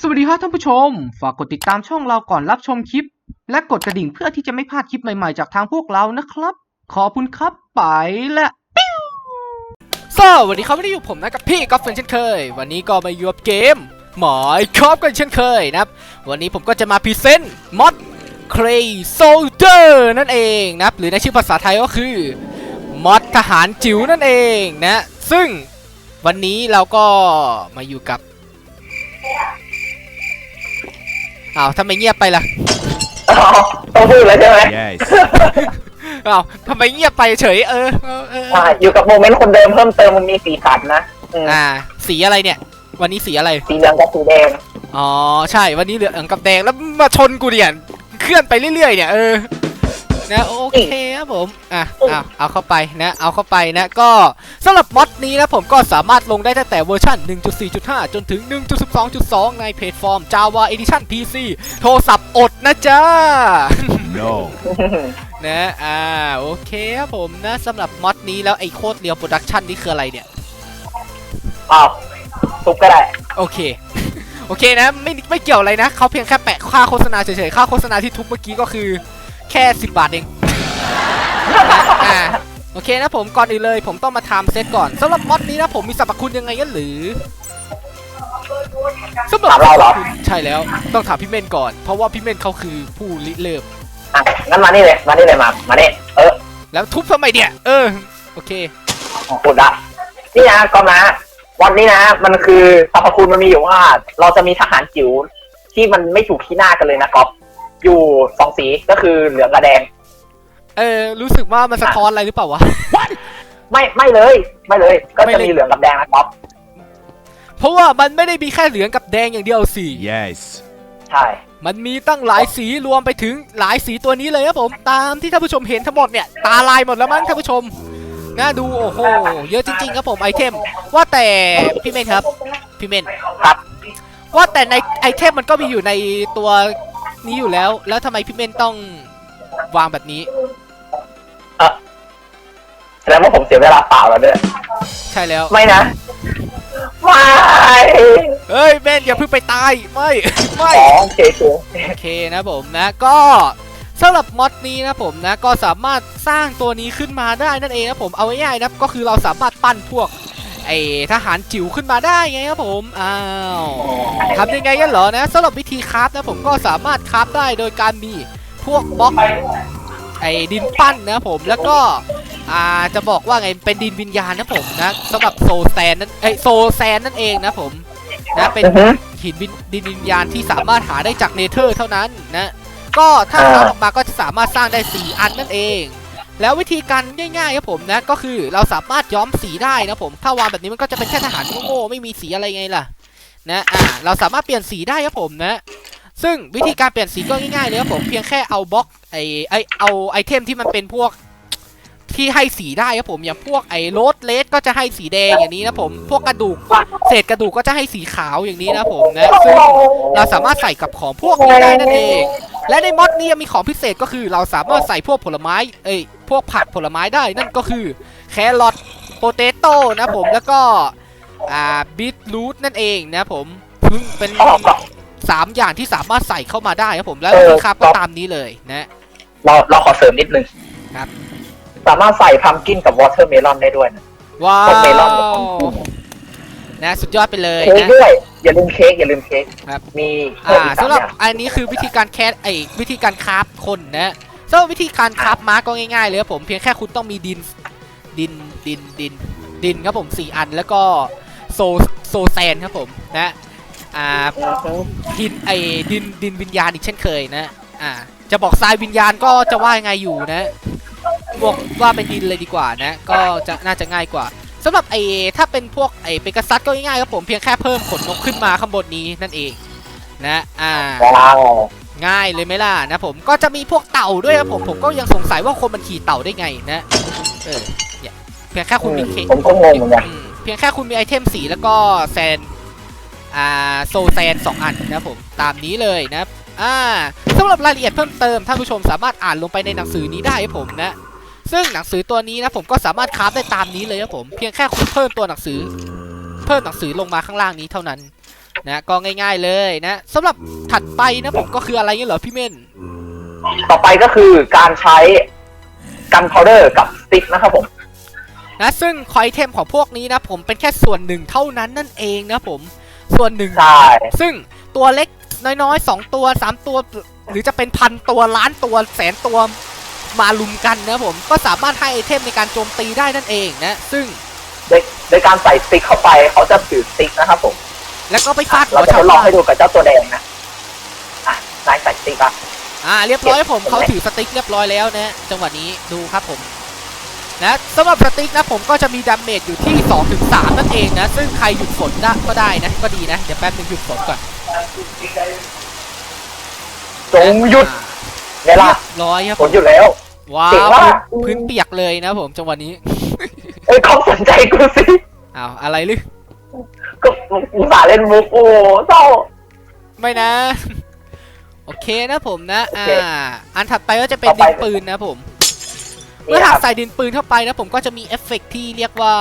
สวัสดีครับท่านผู้ชม ฝากกดติดตามช่องเราก่อนรับชมคลิป และกดกระดิ่งเพื่อที่จะไม่พลาดคลิปใหม่ๆ จากทางพวกเรานะครับ ขอบคุณครับไปและสวัสดีครับวันนี้อยู่ผมนะกับพี่กอล์ฟเฟนเช่นเคย วันนี้ก็มาอยู่กับเกมหมายครอบกันเช่นเคยนะครับ วันนี้ผมก็จะมาพรีเซนต์มอด Cray Soldier นั่นเองนะครับ หรือในชื่อภาษาไทยก็คือมอดทหารจิ๋วนั่นเองนะ ซึ่งวันนี้เราก็มาอยู่กับ อ้าวทำไมเงียบไปล่ะอ๋อต้องพูดแล้วใช่ไหม Yes. อ้าวทำไมเงียบไปเฉยเออเออเอออ่าอยู่กับโมเมนต์คนเดิมเพิ่มเติมมันมีสีสันนะอืมอ่า สีอะไรเนี่ย วันนี้สีอะไร สีเหลืองกับสีแดงอ๋อใช่ วันนี้เหลืองกับแดงแล้วมาชนกูเนี่ยเคลื่อนไปเรื่อยๆเนี่ยเออ นะโอเคครับผมอะเอาเอาเข้าไปนะเอาเข้าไปนะก็สำหรับมอดนี้นะผมก็สามารถลงได้ตั้งแต่เวอร์ชัน1.4.5 จนถึง 1.12.2 ในเพจฟอร์ม Java Edition PC โทรศัพท์อดนะจ๊ะ No. นะอ่าโอเคครับผมนะสำหรับมอดนี้แล้วไอ้โคตรเรียวโปรดักชันนี่คืออะไรเนี่ยอ้าวทุบก็ได้ โอเคโอเคนะไม่ไม่เกี่ยวอะไรนะเขาเพียงแค่แปะค่าโฆษณาเฉยๆค่าโฆษณาที่ทุบเมื่อกี้ก็คือ แค่ 10 บาทเองอ่าโอเคนะผมก่อนอื่นเลย ผมต้องมาทำเซตก่อนสำหรับมอดนี้นะผมมีสรรพคุณยังไงกันหรือสำหรับถามเราเหรอ ใช่แล้วต้องถามพี่เม่นก่อน เพราะว่าพี่เม่นเขาคือผู้ริเริ่ม อะงั้นมานี่เลย มานี่เลยมา มานี่ เออแล้วทุบทำไมเนี่ย เออ โอเค พูดได้นี่นะก็นะ วันนี้นะ มันคือสรรพคุณมันมีอยู่ว่า เราจะมีทหารจิ๋วที่มันไม่ถูกที่หน้ากันเลยนะก๊อฟ อยู่สองสีก็คือเหลืองกับแดง เออรู้สึกว่ามันสะท้อนอะไรหรือเปล่าวะ ไม่ไม่เลย ไม่เลย ก็ไม่จะเลย มีเหลืองกับแดงนะก๊อฟเพราะว่ามันไม่ได้มีแค่เหลืองกับแดงอย่างเดียวสิ Yes. ใช่ มันมีตั้งหลายสีรวมไปถึงหลายสีตัวนี้เลยครับผมตามที่ท่านผู้ชมเห็นทั้งหมดเนี่ยตาลายหมดแล้วมั้งท่านผู้ชมน่าดูโอ้โหเยอะจริง ๆ ครับผมไอเทม ว่าแต่พี่เมนครับพี่เมนครับ ว่าแต่ในไอเทมมันก็มีอยู่ในตัว นี้อยู่แล้ว แล้วทำไมพี่เมนต้องวางแบบนี้แสดงว่าผมเสียเวลาเปล่าแล้วด้วยใช่แล้ว ไม่นะไม่เฮ้ยเมนอย่าเพิ่งไปตาย ไม่ ไม่ อ๋อโอเคโอเคโอเคนะผมนะก็สำหรับมอดนี้นะผมนะก็สามารถสร้างตัวนี้ขึ้นมาได้นั่นเองนะผมเอาง่ายๆนะก็คือเราสามารถปั้นพวก ไอทหารจิ๋วขึ้นมาได้ไงครับผมอ้าวทำยังไงกันเหรอนะสำหรับวิธีคราฟนะผมก็สามารถคราฟได้โดยการมีพวกบล็อกไอดินปั้นนะผมแล้วก็อ่าจะบอกว่าไงเป็นดินวิญญาณนะผมนะสำหรับโซแซนนั่นไอยโซแซนนั่นเองนะผมนะเป็นอือฮึหินวิญดินวิญญาณที่สามารถหาได้จากเนเธอร์เท่านั้นนะก็ถ้าอ่าทำออกมาก็จะสามารถสร้างได้ 4 อันนั่นเอง แล้ววิธีการง่ายๆครับผมนะก็คือเราสามารถย้อมสีได้นะผมถ้าวางแบบนี้มันก็จะเป็นแค่ทหารโง่ๆไม่มีสีอะไรไงล่ะนะอ่าเราสามารถเปลี่ยนสีได้ครับผมนะ ซึ่งวิธีการเปลี่ยนสีก็ง่ายๆเลยครับผมเพียงแค่เอาบล็อกไอไอเอาไอเทมที่มันเป็นพวกที่ให้สีได้ครับผมอย่างพวกไอโรสเลสก็จะให้สีแดงอย่างนี้นะผมพวกกระดูกเศษกระดูกก็จะให้สีขาวอย่างนี้นะผมนะซึ่งเราสามารถใส่กับของพวกนี้ได้นั่นเอง และในมอดนี้ยังมีของพิเศษก็คือเราสามารถใส่พวกผลไม้เอ้ย พวกผักผลไม้ได้นั่นก็คือแครอทโปเตโต้นะผมแล้วก็อ่าบีทรูทนั่นเองนะผมซึ่งเป็นอ๋อก็สามอย่างที่สามารถใส่เข้ามาได้ครับผมแล้วเออราคาครัก็บตามนี้เลยนะเราเราขอเสริมนิดนึงครับสามารถใส่พัมกินกับวอเตอร์เมลอนได้ด้วยนะว้าพวกเมลอนวนะสุดยอดไปเลยเค้กนะด้วยอย่าลืมเค้กอย่าลืมเค้กครับมีเพิ่มอ่าอีกสำหรับสามอย่างอันนี้คือวิธีการแคสไอวิธีการคราฟคนนะ สำหรับวิธีการคราฟม้าก็ง่ายๆเลยครับผมเพียงแค่คุณต้องมีดินดินดินดินดินครับผมสี่อันแล้วก็โซโซแซนครับผมนะอ่าหินไอดินดินวิญญาณอีกเช่นเคยนะอ่าจะบอกทรายวิญญาณก็จะว่ายังไงอยู่นะบอกว่าเป็นดินเลยดีกว่านะ ก็จะน่าจะง่ายกว่าสำหรับไอถ้าเป็นพวกไอเปกัสซัสก็ง่ายๆครับผมเพียงแค่เพิ่มขนนกขึ้นมาข้างบนนี้นั่นเองนะอ่า ง่ายเลยไหมล่ะนะผมก็จะมีพวกเต่าด้วยครับผมผมก็ยังสงสัยว่าคนมันขี่เต่าได้ไงนะเออเนี่ยเพียงแค่คุณมีเคผมก็งงเหมือนกันอืมเพียงแค่คุณมีไอเทมสีแล้วก็แซนอ่าโซแซนสองอันนะครับผมตามนี้เลยนะครับอ่าสำหรับรายละเอียดเพิ่มเติมท่านผู้ชมสามารถอ่านลงไปในหนังสือนี้ได้ครับผมนะซึ่งหนังสือตัวนี้นะผมก็สามารถคราฟได้ตามนี้เลยครับผมเพียงแค่คุณเพิ่มตัวหนังสือ เพิ่มหนังสือลงมาข้างล่างนี้เท่านั้น นะก็ง่าย ๆเลยนะสำหรับถัดไปนะผมก็คืออะไรเงี้ยเหรอพี่เม่นต่อไปก็คือการใช้กันพาวเดอร์กับสติ๊กนะครับผมนะซึ่งคอยเทมของพวกนี้นะผมเป็นแค่ส่วนหนึ่งเท่านั้นนั่นเองนะผมส่วนหนึ่ง ใช่ซึ่งตัวเล็กน้อยๆ2ตัว3ตัว หรือจะเป็นพันตัวล้านตัวแสนตัวมาลุมกันนะผมก็สามารถให้ไอเทมในการโจมตีได้นั่นเองนะ ซึ่ง โดยโดยการใส่สติ๊กเข้าไปเขาจะถือสติ๊กนะครับผม แล้วก็ไปฟาดหัเราวจะทชาวดลองบ้านให้ดูกับเจ้าตัวแดงนะอะนายใส่สติ๊กอะอ่าเรียบร้อยผมเก็บเขาถือสติ๊กเรียบร้อยแล้วนะจังหวะนี้ดูครับผมนะสำหรับสติ๊กนะผมก็จะมีดาเมจอยู่ที่ 2-3ถึง3นั่นเองนะซึ่งใครหยุดฝนได้ก็ได้นะก็ดีนะเดี๋ยวแป๊บนึงหยุดฝนก่อนจงหยุดเวลาเรียบร้อยครับฝผนมหยุดแล้ว ว้าเจ๋งวมาก พื้นเปียกเลยนะผมจังหวะนี้เอ้ยเขาสนใจกูสิอ้าวอะไรลึ ก็อุตส่าห์เล่นมุกโอ้โหเศร้า ไม่นะ โอเคนะผมนะโออ่าเคอันถัดไปก็จะเป็นต่อไปดินปืนนะผม เมื่อนี่คหัรักบใส่ดินปืนเข้าไปนะผมก็จะมีเอฟเฟกต์ที่เรียกว่า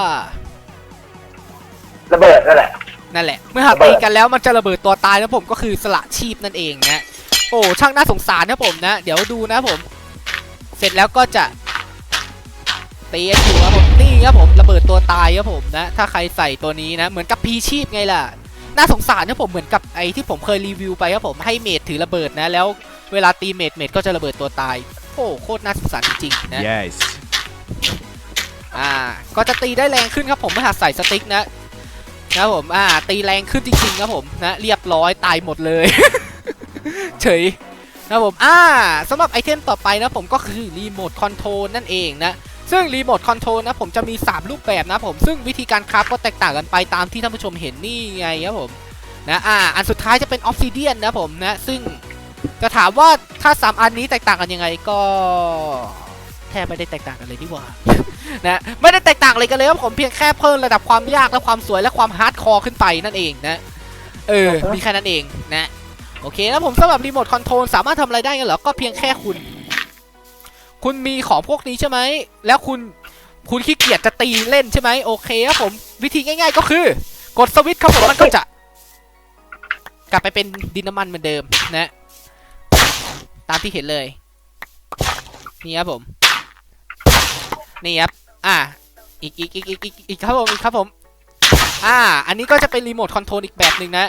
ระเบิดนั่นแหละ นั่นแหละ เมื่อหักระเบิตีดกันแล้วมันจะระเบิดตัวตายนะผมก็คือสละชีพนั่นเองนะ โอ้ช่างน่าสงสารนะผมนะ เดี๋ยวดูนะผม เสร็จแล้วก็จะตีกันอยู่ครับผม นี่ครับผมระเบิดตัวตายครับผมนะถ้าใครใส่ตัวนี้นะเหมือนกับพีชีพไงล่ะน่าสงสารนะผมเหมือนกับไอ้ที่ผมเคยรีวิวไปครับผมให้เมดถือระเบิดนะแล้วเวลาตีเมดเมดก็จะระเบิดตัวตายโอ้โคตรน่าสงสารจริงๆนะ Yes. อ่าก็จะตีได้แรงขึ้นครับผมเมื่อหากใส่สติ๊กนะนะครับผมอ่าตีแรงขึ้นจริงๆครับผมนะเรียบร้อยตายหมดเลย เฉยนะครับผมอ่าสำหรับไอเทมต่อไปนะผมก็คือรีโมทคอนโทรลนั่นเองนะ ซึ่งรีโมทคอนโทรลนะผมจะมี 3 รูปแบบนะผมซึ่งวิธีการคราฟก็แตกต่างกันไปตามที่ท่านผู้ชมเห็นนี่ไงครับผมนะอ่าอันสุดท้ายจะเป็นออฟซิเดียนนะผมนะซึ่งจะถามว่าถ้า 3 อันนี้แตกต่างกันยังไงก็แทบไม่ได้แตกต่างกันเลยดีกว่านะไม่ได้แตกต่างอะไรกันเลยครับผมเพียงแค่เพิ่มระดับความยากและความสวยและความฮาร์ดคอร์ขึ้นไปนั่นเองนะเอออือฮะมีแค่นั้นเองนะโอเคแล้วผมสำหรับรีโมทคอนโทรลสามารถทำอะไรได้กันเหรอก็เพียงแค่คุณ คุณมีของพวกนี้ใช่ไหม แล้วคุณคุณขี้เกียจจะตีเล่นใช่ไหมโอเคครับผมวิธีง่าย ๆ ก็คือ กดสวิตช์ครับผมมันก็จะ กลับไปเป็นดินน้ำมันเหมือนเดิมนะ ตามที่เห็นเลย นี่ครับผม นี่ครับ อ่า อีกอีกอีกอีกอีกอีกครับผมอีกครับผม อ่า อันนี้ก็จะเป็นรีโมทคอนโทรลอีกแบบหนึ่งนะ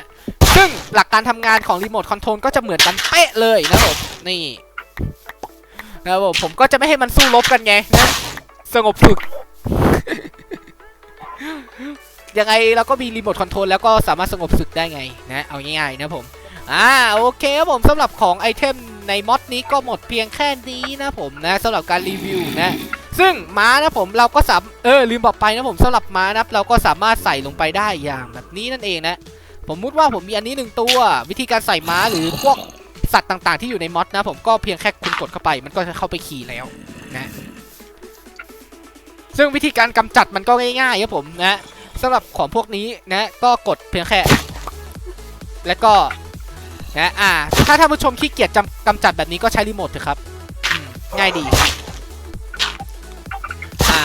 ซึ่งหลักการทำงานของรีโมทคอนโทรลก็จะเหมือนกันเป๊ะเลยนะครับผม นี่ นะครับผมผมก็จะไม่ให้มันสู้รบกันไงนะสงบฝึก ยังไงเราก็มีรีโมทคอนโทรลแล้วก็สามารถสงบศึกได้ไงนะเอาง่ายๆนะผมอ่าโอเคครับผมสำหรับของไอเทมในมอดนี้ก็หมดเพียงแค่นี้นะผมนะสำหรับการรีวิวนะซึ่งม้านะผมเราก็สามเออลืมบอกไปนะผมสำหรับม้านะเราก็สามารถใส่ลงไปได้อย่างแบบนี้นั่นเองนะผมมุดว่าผมมีอันนี้หนึ่งตัว วิธีการใส่ม้าหรือพวก สัตว์ต่างๆที่อยู่ในมอดนะผมก็เพียงแค่คุณกดเข้าไป มันก็จะเข้าไปขี่แล้วนะซึ่งวิธีการกำจัดมันก็ง่ายๆครับผมนะสำหรับของพวกนี้นะก็กดเพียงแค่ แล้วก็นะอ่า ถ้าท่านผู้ชมขี้เกียจจำกำจัดแบบนี้ก็ใช้รีโมทเถอะครับ ง่ายดี อ่า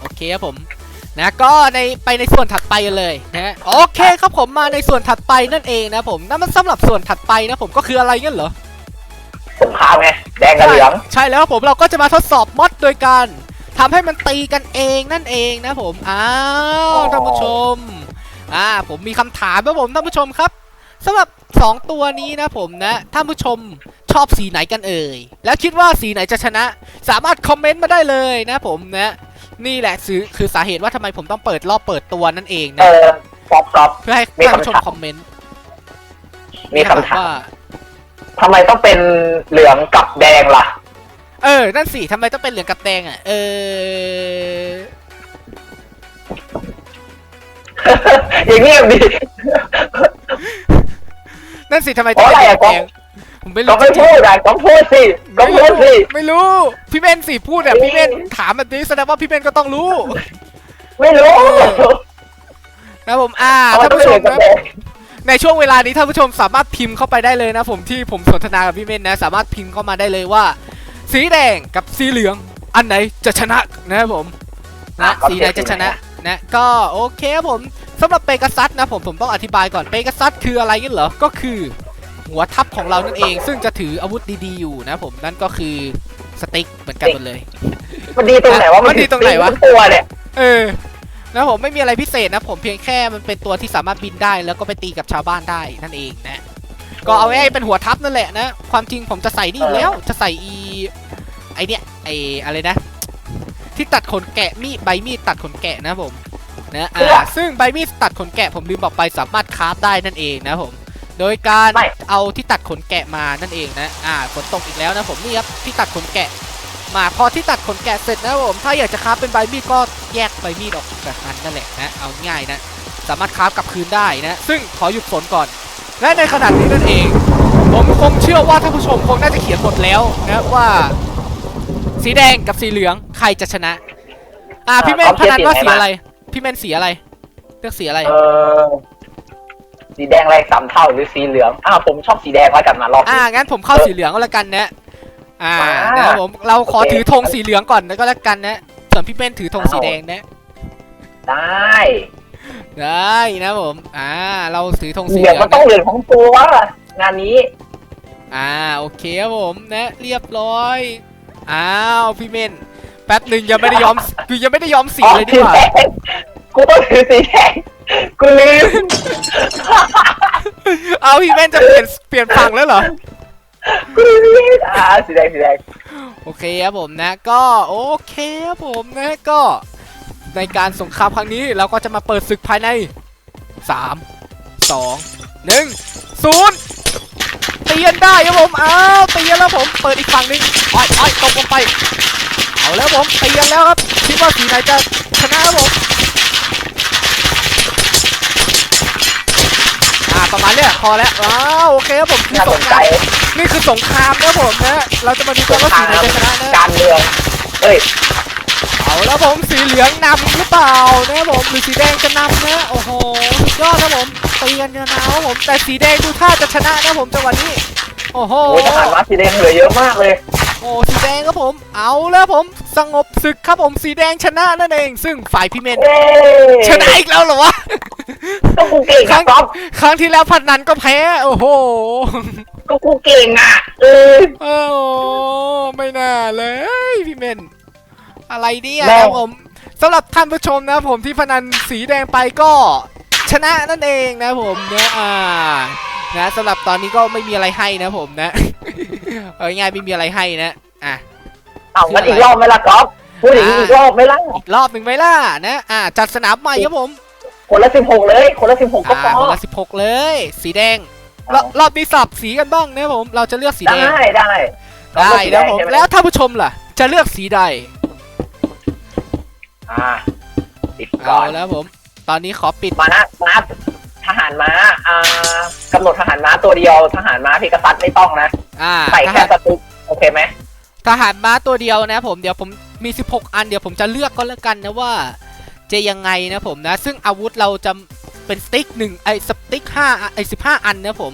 โอเคครับผม นะก็ในไปในส่วนถัดไปกันเลยนะโอเคครับผมมาในส่วนถัดไปนั่นเองนะผมนั่นมันสำหรับส่วนถัดไปนะผมก็คืออะไรงั้นเหรอสงครามไงแดงกับเหลืองใช่แล้วครับผมเราก็จะมาทดสอบมอดโดยการทำให้มันตีกันเองนั่นเองนะผมอ้าวท่านผู้ชมอ่าผมมีคำถามนะผมท่านผู้ชมครับสำหรับ 2 ตัวนี้นะผมนะท่านผู้ชมชอบสีไหนกันเอ่ย แล้วคิดว่าสีไหนจะชนะ สามารถคอมเมนต์มาได้เลยนะผมนะ นี่แหละคือคือสาเหตุว่าทำไมผมต้องเปิดรอบเปิดตัวนั่นเองเอนะ อป๊อปครับเพื่อให้มีท่านผู้ชมคำถาม คอมเมนต์มีคำถามว่า ทำไมต้องเป็นเหลืองกับแดงล่ะ เออ นั่นสิทำไมต้องเป็นเหลืองกับแดงอะ เออ อย่างนี้ดี นั่นสิทำไมต้องเป็นเหลืองกับแดง ผมไม่ก็รู้ไม่จริงพูดอะก็พูดสิก็ไม่พูดรู้สิ ไม่รู้ พี่เบนสิพูดแบบพี่เบนถามแบบนี้แสดงว่าพี่เบนก็ต้องรู้ ไม่รู้นะผมอ่าทำไมท่านต้องผู้เป็นชเหลืมองกับนะแดงในช่วงเวลานี้ท่านผู้ชมสามารถพิมพ์เข้าไปได้เลยนะผมที่ผมสนทนากับพี่เบนนะ สามารถพิมพ์เข้ามาได้เลยว่า สีแดงกับสีเหลือง อันไหนจะชนะนะครับผมนะ สีไหนจะชนะนะก็โอเคครับผมสำหรับเปกัสซัสนะผมผมต้องอธิบายก่อนเปกัสซัสคืออะไรกันเหรอก็คือ หัวทัพของเรานั่นเอง ซึ่งจะถืออาวุธดีๆอยู่นะผมนั่นก็คือสติ๊กเหมือนกันหมดเลย มันดีตรงไหนวะมันดีตรงไหนวะมัตัวเนี่ยเออนะผมไม่มีอะไรพิเศษนะผมเพียงแค่มันเป็นตัวที่สามารถบินได้ แล้วก็ไปตีกับชาวบ้านได้นั่นเองนะก็เอาไว้ให้เป็นหัวทัพนั่นแหละนะความจริงผมจะใส่นี่อยู่แล้วจะใส่อีไอเนี้ยไออะไรนะ ที่ตัดขนแกะมีดใบมีดตัดขนแกะนะผมนะอ่าซึ่งใบมีดตัดขนแกะผมลืมบอกไปสามารถคราฟได้นั่นเองนะผม โดยการไม่ เอาที่ตัดขนแกะมานั่นเองนะ อ่าฝนตกอีกแล้วนะผมนี่ครับที่ตัดขนแกะ มาพอที่ตัดขนแกะเสร็จนะผมถ้าอยากจะคราฟเป็นใบมีดก็แยกใบมีดออกแบบนั้นนั่นแหละนะเอาง่ายนะ สามารถคราฟกลับคืนได้นะ ซึ่งขอหยุดฝนก่อน และในขณะนี้นั่นเอง ผมคงเชื่อว่าท่านผู้ชมคงน่าจะเขียนหมดแล้วนะว่า สีแดงกับสีเหลืองใครจะชนะ อ่าพี่เมนพนันว่าสีอะไร พี่เมนสีอะไรเลือกสีอะไร เออ สีแดงแรงสามเท่าหรือสีเหลืองอ่าผมชอบสีแดงไว้กันมารอบอ่านี้ งั้นผมเข้าสีเหลืองก็แล้วกันนะ อ่าอ่านะครับผมเราขอโอเคถือธงสีเหลืองก่อนแล้วก็แล้วกันนะส่วนพี่เป้นถือธงสีแดงนะได้ได้นะผม อ่า เราถือธงสีเหเหลืลืององมันต้องนะเหลืองของตัวงานนี้อ่าโอเคครับผมนะเรียบร้อยอ้าวพี่เมนแป๊บหนึ่งยังไม่ได้ยอมคือยังไม่ได้ยอมสีอ๋อเลยดีสีกว่า แดงกูต้องถือสีแดง กูลืมเอาพี่เมนจะเปลี่ยนเปลี่ยนฝั่งแล้วเหรอ กูลืมอ่าสีแดงสีแดงโอเคครับผมนะ ก็โอเคครับผมนะก็ ในการสงครามครั้งนี้เราก็จะมาเปิดศึกภายใน3 2 1 0ตีกันได้ครับผมอ้าวตีกันแล้วผมเปิดอีกฝั่งหนึงอ้อยอ้อยตกลงไป เอาแล้วผมตีกันแล้วครับคิดว่าสีไหนจะชนะครับผมอ่าประมาณเนี้ย พอแล้วอ้าวโอเคครับผมคือน่าสสงนคใจรามนี่คือสงครามนะผมนะเราจะมาดูกันว่าสีไหนจะชนะนะการเมืองเอ้ยเอาแล้วผมสีเหลืองนำหรือเปล่านะครับผมหรือสีแดงจะนำนะโอ้โหสุดยอดครับผมตีกันยาวๆครับผมแต่สีแดงดูท่าจะชนะนะผมจังหวะนี้โอ้โห โอ้ยทหารม้าสีแดงเหลือเยอะมากเลย โอ้สีแดงครับผม เอาแล้วผม สงบศึกครับผมสีแดงชนะนั่นเอง ซึ่งฝ่ายพี่เมนเย้ชนะอีกแล้วเหรอวะก็กูเก่งครั้อะงก๊อฟครั้งที่แล้วพันนันก็แพ้ โอ้โหก็กูเก่งอะเออโอ้โหไม่น่าเลยพี่เมน อะไรเนี่ยแม่ครับผมสำหรับท่านผู้ชมนะผมที่พนันสีแดงไปก็ชนะนั่นเองนะผมนะอ่า นะสำหรับตอนนี้ก็ไม่มีอะไรให้นะผมนะ เอาง่ายๆไม่มีอะไรให้นะ อะ เอางั้นอีกรอบไหมล่ะก๊อฟพูดอย่างนี้อ่าอีกรอบไหมล่ะ อีกรอบหนึ่งไหมล่ะนะ อ่าจัดสนามใหม่ครับผม คนละสิบหกเลย คนละสิบหกก็อ่าพอคนละสิบหกเลย สีแดงรอบรอบนี้สับสีกันบ้างนะผม เราจะเลือกสีแดง ได้ได้ได้แล้วผมใช่ไหแล้วท่านผู้ชมล่ะ จะเลือกสีใด อ่าปิดเอาก่อนแล้วผม ตอนนี้ขอปิด มานะมา ทหารม้าอ่ากำหนดทหารม้าตัวเดียว ทหารม้าเพกาซัสไม่ต้องนะ อ่าใส่ทแค่หารสติ๊กโอเคไหมทหารม้าตัวเดียวนะผมเดี๋ยวผมมี 16 อันเดี๋ยวผมจะเลือกก็แล้วกันนะว่า จะยังไงนะผมนะ ซึ่งอาวุธเราจะเป็นสติ๊กหนึ่งไอ้สติ๊กห้าไอ้สิบห้าอันนะผม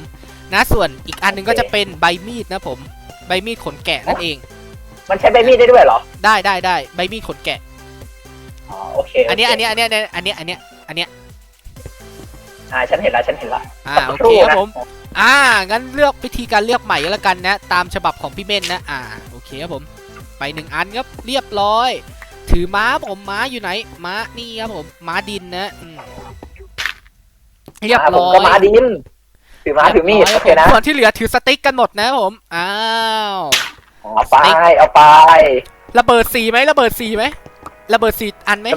นะส่วนอีกอันหนึงก็จะเป็นใบมีดนะผมใบมีดขนแกะนั่นเอง มันใช้ใบมีดได้ด้วยเหรอได้ได้ได้ใบมีดขนแกะ อ๋อโอเคอันเนี้ยโอันเนี้ยอันเนี้ยอันเนี้ยอันเนี้ยอันเนี้ย อ่าฉันเห็นแล้วฉันเห็นแล้วอ่าโอเคครับผม อ่า งั้นเลือกวิธีการเลือกใหม่ก็แล้วกันนะ ตามฉบับของพี่เม่นนะ อ่า โอเคครับผม ไปหนึ่งอันครับ เรียบร้อย ถือม้าผมม้าอยู่ไหน ม้านี่ครับผม ม้าดินนะอืมเรียบอ่าผมร้อยก็มาดิน ถือม้าถือมีดรีโอยบเคร้ยนะส่วนที่เหลือถือสติ๊กกันหมดนะผม อ้าว เอาไป เอาไประเบิดสีไหมระเบิดสีไหมระเบิดสีอันไหม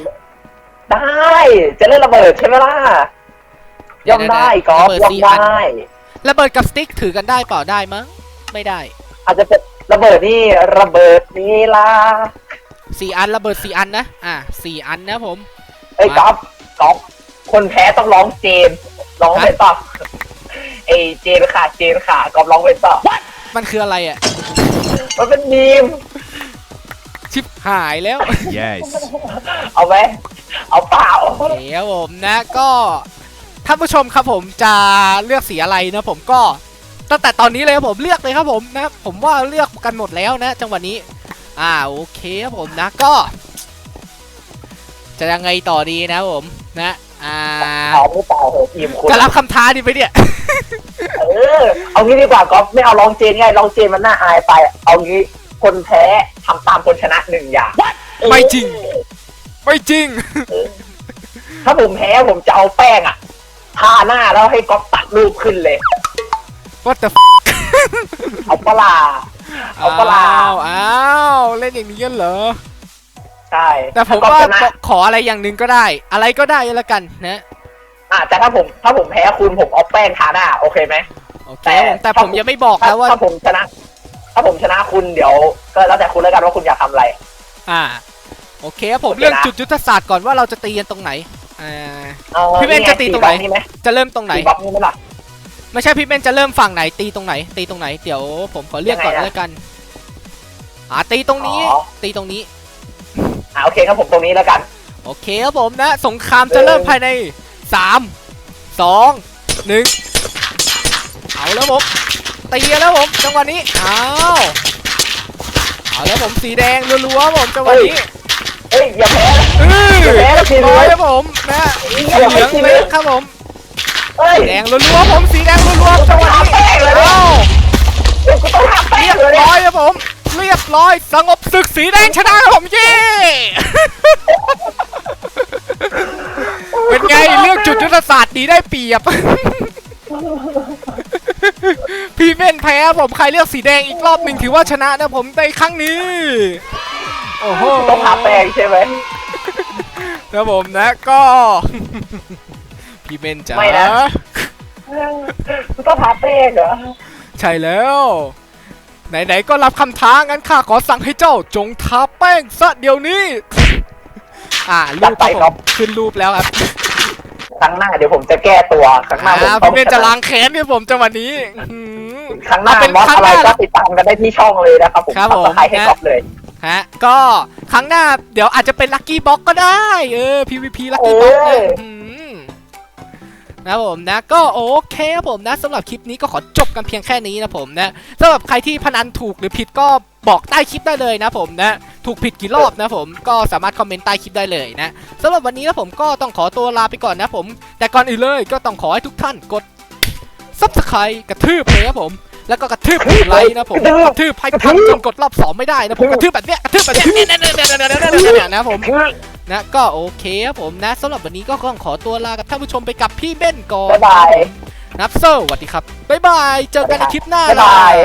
ได้ จะเล่นระเบิดใช่ไหมล่ะ ย่อมได้กอล์ฟย่อมได้ระเบิดกับสติ๊กถือกันได้เปล่าได้มั้งไม่ได้ อาจจะเป็นระเบิดนี่ระเบิดนี่ล่ะสี่อันระเบิดสี่อันนะอ่าสี่อันนะผมเอ้ยมากอล์ฟกอล์ฟคนแพ้ต้องร้องเจนร้องเป็นต่อเอยเจนค่ะเจนค่ะกอล์ฟร้องเป็นต่อมันคืออะไรอะมันเป็นมีมชิบหายแล้ว Yes. เอาไหมเอาเปล่าเดี๋ยวผมนะก็ ท่านผู้ชมครับผมจะเลือกสีอะไรนะผมก็ตั้งแต่ตอนนี้เลยครับผมเลือกเลยครับผมนะผมว่าเลือกกันหมดแล้วนะ จังหวะนี้ อ่าโอเคครับผมนะก็ จะยังไงต่อดีนะผมนะอ่าเปล่าไม่เปล่าโหทีมคุณจะรับคำท้าดีไหมเนี่ย เออเอางี้ดีกว่าก๊อฟไม่เอาลองเจนไงลองเจนมันน่าอายไป เอางี้คนแพ้ทำตามคนชนะหนึ่งอย่างไม่จริง ไม่จริง ถ้าผมแพ้ผมจะเอาแป้งอะ ทาหน้าแล้วให้ก๊อฟตัดรูปขึ้นเลย What the f เอาปะลา เอาปะลาอ้าวอ้าวเล่นอย่างนี้กันเหรอ ใช่แต่ผมถ้าว่าก๊อฟชนะขออะไรอย่างหนึ่งก็ได้ อะไรก็ได้แล้วกันนะอะแต่ถ้าผมถ้าผมแพ้คุณผมเอาแป้งทาหน้า โอเคไหม โอเคแต่ผมแต่ผมยังไม่บอกถ้านะว่า ถ้าผมชนะ ถ้าผมชนะคุณเดี๋ยวก็แล้วแต่คุณแล้วกันว่าคุณอยากทำอะไร อ่า โอเคครับผมโอเคนะ เรื่องจุดยุทธศาสตร์ก่อนว่าเราจะตีกันตรงไหน อ่า อาพี่เบนจะตีตรงไหนนี่ไหมจะเริ่มตรงไหนตีบล็อกนี่ไหมล่ะ ไม่ใช่พี่เบนจะเริ่มฝั่งไหน ตีตรงไหน ตีตรงไหน เดี๋ยวผมขอเลือกก่อนยังไงอะ แล้วกัน อ่าตีตรงนี้ อ๋อตีตรงนี้ อะโอเคครับผมตรงนี้แล้วกัน โอเคครับผมนะ สงครามจะเริ่มภายในสามสองหนึ่งเอาแล้วผมตีกันแล้วผมจังหวะนี้เอาเอาแล้วผมสีแดงรัวๆครับผมจังหวะนี้เฮ้ ยอย่าแพ้นะเอออย่าแพ้นะสีเหลืร้ออยงครับผมนะสีอย่าเหแพ้ลืองสีเหเลลืยองครับผมเฮ้ยแดงรัวๆผมสีแดงรัวๆจังหวะนี้แป้งเลยนะเอ้าเฮ้ยกูต้องทาแป้เรีงยบเลยเนี่ยร้อยครับผมเรียบร้อยสงบศึกสีแดงชนะครับผมเย้เป็นไงเรื่องจุดยุทธศาสตร์ดีได้เปรียบ พี่เม่นแพ้ผมใครเลือกสีแดงอีกรอบหนึ่งถือว่าชนะนะผมในครั้งนี้ โอ้โหกูต้องทาแป้งใช่ไหมนะผมนะก็ พี่เม่นจ๋าไม่นะกูต้องทาแป้งเหรอใช่แล้ว ไหนๆก็รับคำท้างั้นข้าขอสั่งให้เจ้าจงทาแป้งซะเดี๋ยวนี้ อ่ารูปครับผมขึ้นรูปแล้วครับครั้งหน้าเดี๋ยวผมจะแก้ตัวครั้งหน้าผมอ่าต้อพี่งเม่นจะล้างแค้นเนี่ยผมจังหวะนี้อื้อหือ ครั้งหน้าเอาเป็นมอสครั้งอะไรหน้าก็ติดตามกันได้ที่ช่องเลยนะครับผมครับผมใครให้นะก๊อฟเลย ฮะก็ครั้งหน้าเดี๋ยวอาจจะเป็นลัคกี้บ็อกก็ได้เออ PVP ลัคกี้บ็อกเอนะออืมนะผมนะก็โอเคครับผมนะสำหรับคลิปนี้ก็ขอจบกันเพียงแค่นี้นะผมนะสำหรับใครที่พนันถูกหรือผิดก็บอกใต้คลิปได้เลยนะผมนะถูกผิดกี่รอบนะผมก็สามารถคอมเมนต์ใต้คลิปได้เลยนะสำหรับวันนี้นะผมก็ต้องขอตัวลาไปก่อนนะผม แต่ก่อนอื่นเลยก็ต้องขอให้ทุกท่านกด subscribe กระทืบเลยครับผม แล้วก็กระทืบไลค์นะผมกระทืบให้พังจนกดรอบสองไม่ได้นะผมกระทืบแบบเนี้ยกระทืบแบบเนี้ยเนี่ยเนี่ยเนี่ยเนี่ยเนี่ยนะผมนะก็โอเคครับผมนะสำหรับวันนี้ก็ต้องขอตัวลากับท่านผู้ชมไปกับพี่เบ้นก่อนบ๊ายบายนับเซอร์สวัสดีครับบ๊ายบายเจอกันในคลิปหน้าบ๊ายบาย